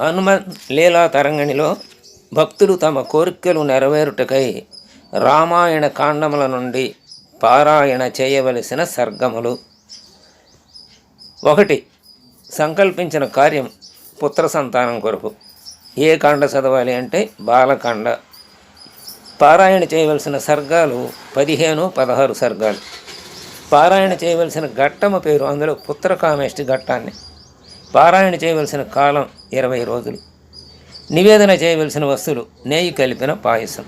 హనుమన్ లీలా తరంగిణిలో భక్తులు తమ కోరికలు నెరవేరుటకై రామాయణ కాండముల నుండి పారాయణ చేయవలసిన సర్గములు. ఒకటి సంకల్పించిన కార్యం పుత్ర సంతానం కొరకు. ఏ కాండ చదవాలి అంటే బాలకాండ. పారాయణ చేయవలసిన సర్గాలు పదిహేను పదహారు సర్గాలు. పారాయణ చేయవలసిన ఘట్టము పేరు అందులో పుత్రకామేష్టి ఘట్టాన్ని. పారాయణ చేయవలసిన కాలం ఇరవై రోజులు. నివేదన చేయవలసిన వస్తువులు నెయ్యి కలిపిన పాయసం.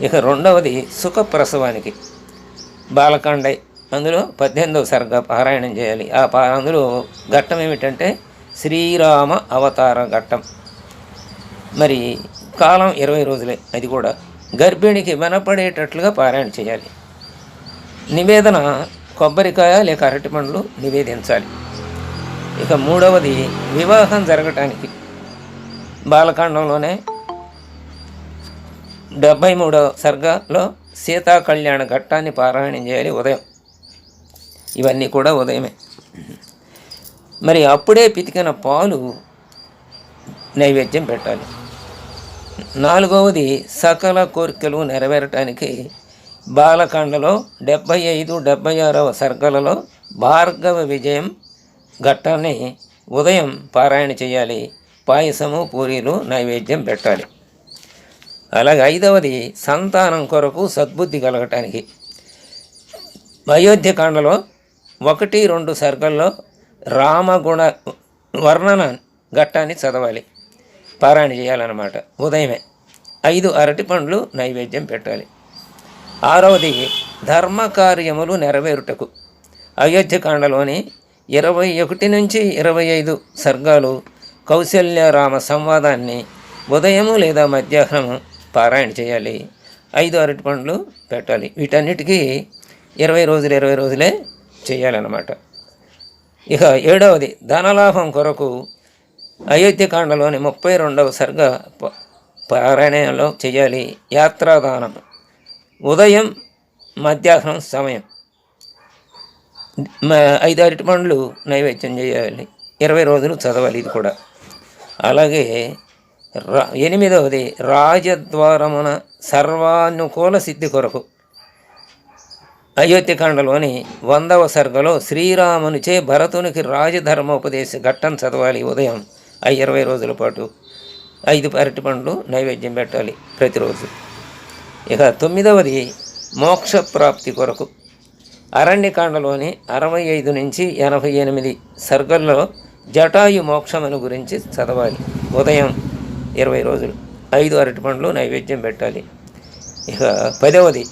ఇక రెండవది సుఖప్రసవానికి. బాలకాండై అందులో పద్దెనిమిదవ సర్గ పారాయణం చేయాలి. ఆ పా అందులో ఘట్టం ఏమిటంటే శ్రీరామ అవతార ఘట్టం. మరి కాలం ఇరవై రోజులే అది కూడా. గర్భిణికి వినపడేటట్లుగా పారాయణ చేయాలి. నివేదన కొబ్బరికాయ లేక అరటి పండ్లు నివేదించాలి. ఇక మూడవది వివాహం జరగటానికి. బాలకాండంలోనే డెబ్భై మూడవ సర్గలో సీతా కళ్యాణ ఘట్టాన్ని పారాయణం చేయాలి ఉదయం. ఇవన్నీ కూడా ఉదయమే. మరి అప్పుడే పితికిన పాలు నైవేద్యం పెట్టాలి. నాలుగవది సకల కోరికలు నెరవేరటానికి బాలకాండలో డెబ్భై ఐదు డెబ్భై ఆరవ సర్గలలో భార్గవ విజయం ఘట్టాన్ని ఉదయం పారాయణ చేయాలి పాయసము పూరీలు నైవేద్యం పెట్టాలి. అలాగే ఐదవది సంతానం కొరకు సద్బుద్ధి కలగటానికి. అయోధ్యకాండలో ఒకటి రెండు సర్గల్లో రామగుణ వర్ణన ఘట్టాన్ని చదవాలి. పారాయణ చేయాలన్నమాట. ఉదయమే ఐదు అరటి పండ్లు నైవేద్యం పెట్టాలి. ఆరవది ధర్మ కార్యములు నెరవేరుటకు అయోధ్యకాండలోని ఇరవై ఒకటి నుంచి ఇరవై ఐదు సర్గాలు కౌశల్యరామ సంవాదాన్ని ఉదయము లేదా మధ్యాహ్నము పారాయణ చేయాలి. ఐదు అరటి పండ్లు పెట్టాలి. వీటన్నిటికీ ఇరవై రోజులు ఇరవై రోజులే చేయాలన్నమాట. ఇక ఏడవది ధనలాభం కొరకు అయోధ్యకాండలోని ముప్పై రెండవ సర్గ పారాయణంలో చేయాలి. యాత్రాదానం. ఉదయం మధ్యాహ్నం సమయం. ఐదు అరటి పండ్లు నైవేద్యం చేయాలి. ఇరవై రోజులు చదవాలి ఇది కూడా. అలాగే రా ఎనిమిదవది రాజద్వారమున సర్వానుకూల సిద్ధి కొరకు అయోధ్యకాండలోని వందవ సర్గలో శ్రీరామునిచే భరతునికి రాజధర్మోపదేశ ఘట్టం చదవాలి ఉదయం. ఆ ఇరవై రోజుల పాటు ఐదు అరటి పండ్లు నైవేద్యం పెట్టాలి ప్రతిరోజు. ఇక తొమ్మిదవది మోక్ష ప్రాప్తి కొరకు అరణ్యకాండలోని అరవై ఐదు నుంచి ఎనభై ఎనిమిది సర్గల్లో జటాయు మోక్షమును గురించి చదవాలి. ఉదయం ఇరవై రోజులు. ఐదు అరటి పండ్లు నైవేద్యం పెట్టాలి. ఇక పదవది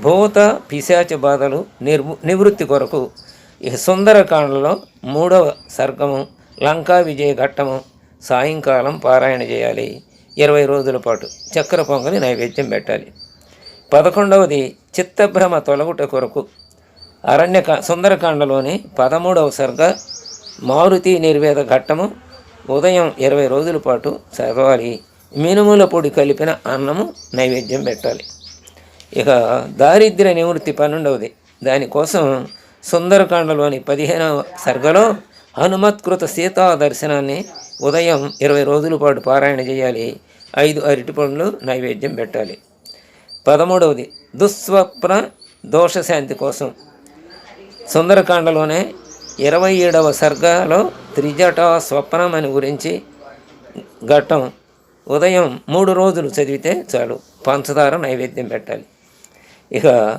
భూత పిశాచ బాధలు నిర్ము నివృత్తి కొరకు ఇక సుందరకాండలో మూడవ సర్గము లంకా విజయ ఘట్టము సాయంకాలం పారాయణ చేయాలి. ఇరవై రోజుల పాటు చక్కెర పొంగలి నైవేద్యం పెట్టాలి. పదకొండవది చిత్తభ్రమ తొలగుట కొరకు అరణ్యక సుందరకాండలోని పదమూడవ సర్గ మారుతి నిర్వేద ఘట్టము ఉదయం ఇరవై రోజుల పాటు చదవాలి. మినుముల పొడి కలిపిన అన్నము నైవేద్యం పెట్టాలి. ఇక దారిద్ర్య నివృత్తి పన్నెండవది. దానికోసం సుందరకాండలోని పదిహేనవ సర్గలో హనుమత్కృత సీతా దర్శనాన్ని ఉదయం ఇరవై రోజుల పాటు పారాయణ చేయాలి. ఐదు అరటి పండ్లు నైవేద్యం పెట్టాలి. పదమూడవది దుస్వప్న దోషశాంతి కోసం సుందరకాండలోనే ఇరవై ఏడవ సర్గలో త్రిజట స్వప్నం అని గురించి ఘట్టం ఉదయం మూడు రోజులు చదివితే చాలు. పంచదార నైవేద్యం పెట్టాలి. ఇక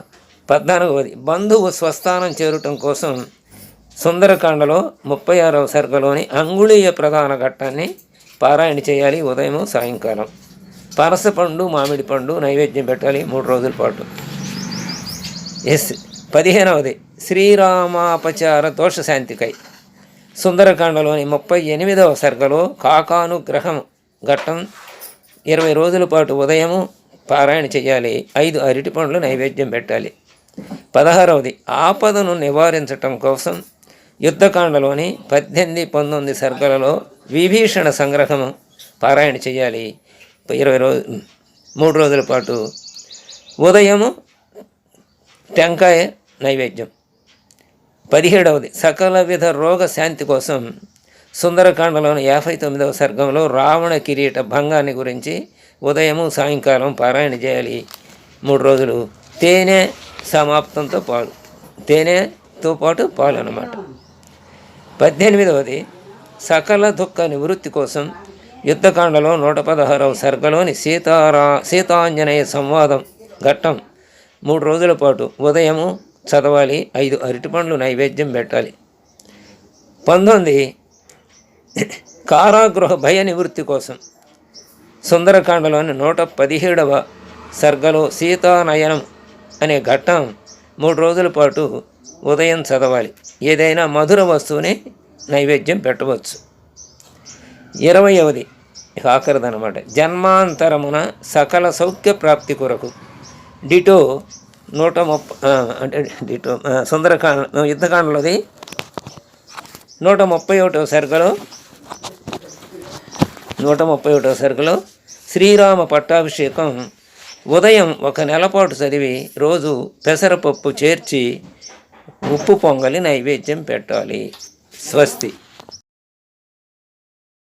పద్నాలుగవది. బంధువు స్వస్థానం చేరటం కోసం సుందరకాండలో ముప్పై ఆరవ సర్గలోని అంగుళీయ ప్రధాన ఘట్టాన్ని పారాయణ చేయాలి ఉదయం సాయంకాలం. పనస పండు మామిడి పండు నైవేద్యం పెట్టాలి మూడు రోజుల పాటు. ఎస్. పదిహేనవది. శ్రీరామాపచార దోష శాంతికై సుందరకాండలోని ముప్పై ఎనిమిదవ సర్గలో కాకానుగ్రహం ఘట్టం ఇరవై రోజుల పాటు ఉదయము పారాయణ చేయాలి. ఐదు అరటి పండ్లు నైవేద్యం పెట్టాలి. పదహారవది. ఆపదను నివారించటం కోసం యుద్ధకాండలోని పద్దెనిమిది పంతొమ్మిది సర్గలలో విభీషణ సంగ్రహము పారాయణ చేయాలి. ఇరవై రోజు మూడు రోజుల పాటు ఉదయము టెంకాయ నైవేద్యం. పదిహేడవది సకల విధ రోగ శాంతి కోసం సుందరకాండలోని యాభై తొమ్మిదవ సర్గంలో రావణ కిరీట భంగాన్ని గురించి ఉదయము సాయంకాలం పారాయణ చేయాలి. మూడు రోజులు తేనె సమాప్తంతో పాలు తేనెతో పాటు పాలు అన్నమాట పద్దెనిమిదవది సకల దుఃఖ నివృత్తి కోసం యుద్ధకాండలో నూట పదహారవ సర్గలోని సీతారా సీతాంజనేయ సంవాదం ఘట్టం. మూడు రోజుల పాటు ఉదయము చదవాలి. ఐదు అరటిపండ్లు నైవేద్యం పెట్టాలి. పంతొమ్మిది కారాగృహ భయ నివృత్తి కోసం. సుందరకాండలోని నూట పదిహేడవ సర్గలో సీతానయనం అనే ఘట్టం మూడు రోజుల పాటు ఉదయం చదవాలి. ఏదైనా మధుర వస్తువుని నైవేద్యం పెట్టవచ్చు. ఇరవయవది ఇక ఆఖరిదనమాట జన్మాంతరమున సకల సౌఖ్య ప్రాప్తి కొరకు డిటో నూట ముప్ప అంటే ఇటు సుందరకాండ యుద్ధకాండలోది నూట ముప్పై ఒకటవ సరుకులు నూట ముప్పై ఒకటవ సరుకులు శ్రీరామ పట్టాభిషేకం. ఉదయం ఒక నెలపాటు చదివి రోజు పెసరపప్పు చేర్చి ఉప్పు పొంగలి నైవేద్యం పెట్టాలి. స్వస్తి.